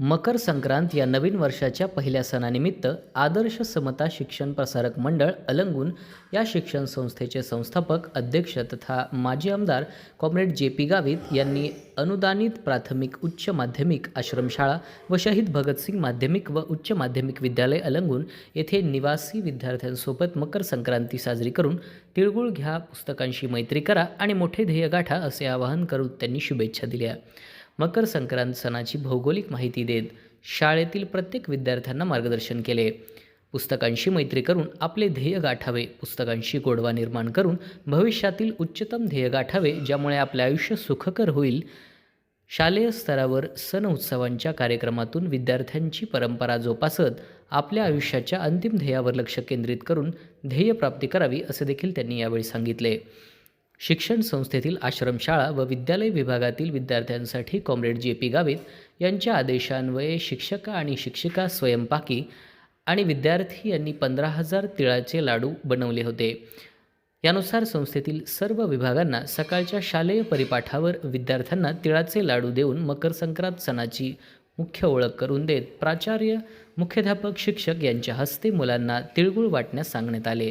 मकर संक्रांत या नवीन वर्षाच्या पहिल्या सणानिमित्त आदर्श समता शिक्षण प्रसारक मंडळ अलंगून या शिक्षण संस्थेचे संस्थापक अध्यक्ष तथा माजी आमदार कॉम्रेड जे पी गावित यांनी अनुदानित प्राथमिक उच्च माध्यमिक आश्रमशाळा व शहीद भगतसिंग माध्यमिक व उच्च माध्यमिक विद्यालय अलंगून येथे निवासी विद्यार्थ्यांसोबत मकर संक्रांती साजरी करून तिळगुळ घ्या पुस्तकांशी मैत्री करा आणि मोठे ध्येय गाठा असे आवाहन करून त्यांनी शुभेच्छा दिल्या. मकर संक्रांत सणाची भौगोलिक माहिती देत शाळेतील प्रत्येक विद्यार्थ्यांना मार्गदर्शन केले. पुस्तकांशी मैत्री करून आपले ध्येय गाठावे. पुस्तकांशी गोडवा निर्माण करून भविष्यातील उच्चतम ध्येय गाठावे ज्यामुळे आपले आयुष्य सुखकर होईल. शालेय स्तरावर सण उत्सवांच्या कार्यक्रमातून विद्यार्थ्यांची परंपरा जोपासत आपल्या आयुष्याच्या अंतिम ध्येयावर लक्ष केंद्रित करून ध्येयप्राप्ती करावी असे देखील त्यांनी यावेळी सांगितले. शिक्षण संस्थेतील आश्रमशाळा व विद्यालय विभागातील विद्यार्थ्यांसाठी कॉम्रेड जे पी गावित यांच्या आदेशान्वये शिक्षक आणि शिक्षिका स्वयंपाकी आणि विद्यार्थी यांनी पंधरा हजार तिळाचे लाडू बनवले होते. यानुसार संस्थेतील सर्व विभागांना सकाळच्या शालेय परिपाठावर विद्यार्थ्यांना तिळाचे लाडू देऊन मकर संक्रांत सणाची मुख्य ओळख करून देत प्राचार्य मुख्याध्यापक शिक्षक यांच्या हस्ते मुलांना तिळगुळ वाटण्यास सांगण्यात आले.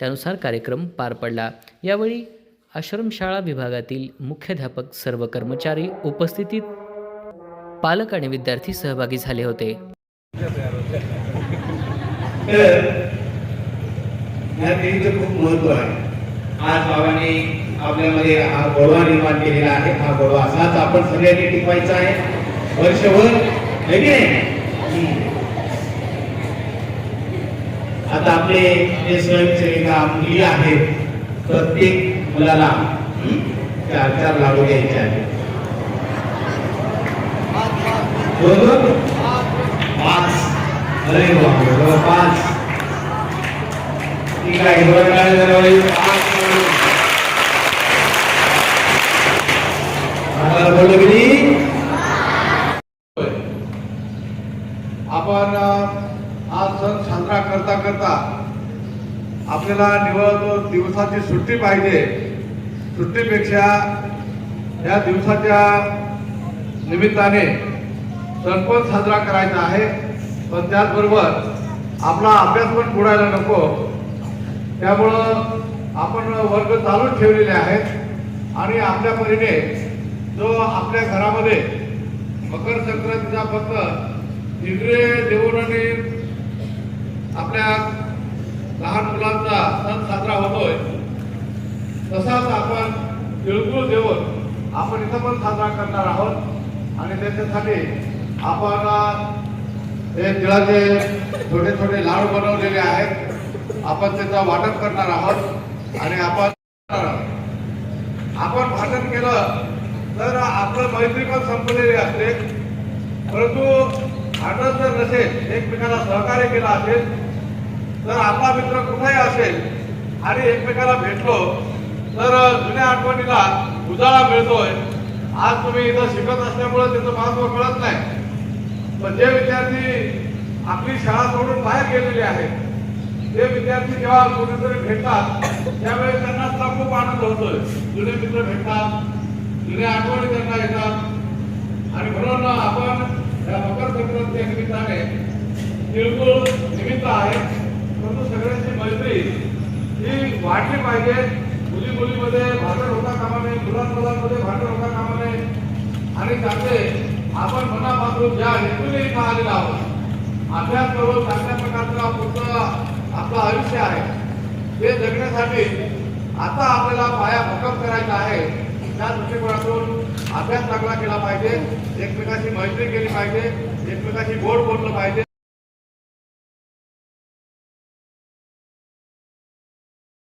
त्यानुसार कार्यक्रम पार पडला. यावेळी आश्रमशाळा विभागातील मुख्याध्यापक सर्व कर्मचारी उपस्थितीत पालक आणि विद्यार्थी सहभागी झाले होते. खूप महत्त्व आहे आज बाबांनी आपल्यामध्ये हा गोडवा निर्माण केलेला आहे. हा गोडवा असाच आपण सगळ्यांनी टिकवायचा आहे. वर्षभर आता आपले जे स्वयंसेविका मुली आहेत प्रत्येक मुलाला चार चार लाडू घ्यायचे आहे बरोबर? पाच. अरे बरोबर पाच. ठीक आहे बरं काय झालं पाच आम्हाला बोललो की आपण आज सण साजरा करता करता आपल्याला निवळ दिवसाची सुट्टी पाहिजे. सुट्टीपेक्षा या दिवसाच्या निमित्ताने सण पण साजरा करायचा आहे. पण त्याचबरोबर आपला अभ्यास पण बुडायला नको. त्यामुळं आपण वर्ग चालू ठेवलेले आहेत. आणि आपल्या परीने जो आपल्या घरामध्ये मकर संक्रांतीचा फक्त इंद्रिय देऊन आणि आपल्या लहान मुलांचा सण साजरा होतोय तसाच आपण तिळगुळ देऊन आपण इथं पण साजरा करणार आहोत. आणि त्याच्यासाठी आपण हे तिळाचे छोटे छोटे लाडू बनवलेले आहेत. आपण त्याचं वाटप करणार आहोत. आणि आपण आपण भाषण केलं तर आपलं मैत्री पण संपलेली असते. परंतु भांडण जर नसेल एकमेकाला सहकार्य केलं असेल तर आपला मित्र कुठेही असेल आणि एकमेकाला भेटलो आठवणीला उजाळा मिळतोय. आज तुम्ही इथं शिकत असल्यामुळे त्याचं महत्त्व कळत नाही. पण जे विद्यार्थी आपली शाळा सोडून बाहेर गेलेले आहेत ते विद्यार्थी जेव्हा कुठेतरी भेटतात त्यावेळेस त्यांना सुद्धा खूप आनंद होतोय. जुने मित्र भेटतात जुने आठवणी त्यांना येतात. आणि म्हणून आपण या मकर संक्रांती निमित्ताने तिळगुळ निमित्त आहे परंतु सगळ्यांची मैत्री ही वाढली पाहिजे मुली मुलीमध्ये भांडण होता कामा नये मुलां मुलांमध्ये भांडण होता कामा नये आणि आपण मनापासून ज्या हेतूने इथं आलेला आहोत अभ्यास करून चांगल्या प्रकारचा पुढचा आपलं आयुष्य आहे. ते जगण्यासाठी आता आपल्याला पाया भक्कम करायचा आहे. त्या दृष्टिकोनातून अभ्यास चांगला केला पाहिजे एकमेकाची मैत्री केली पाहिजे एकमेकाशी गोड बोललं पाहिजे.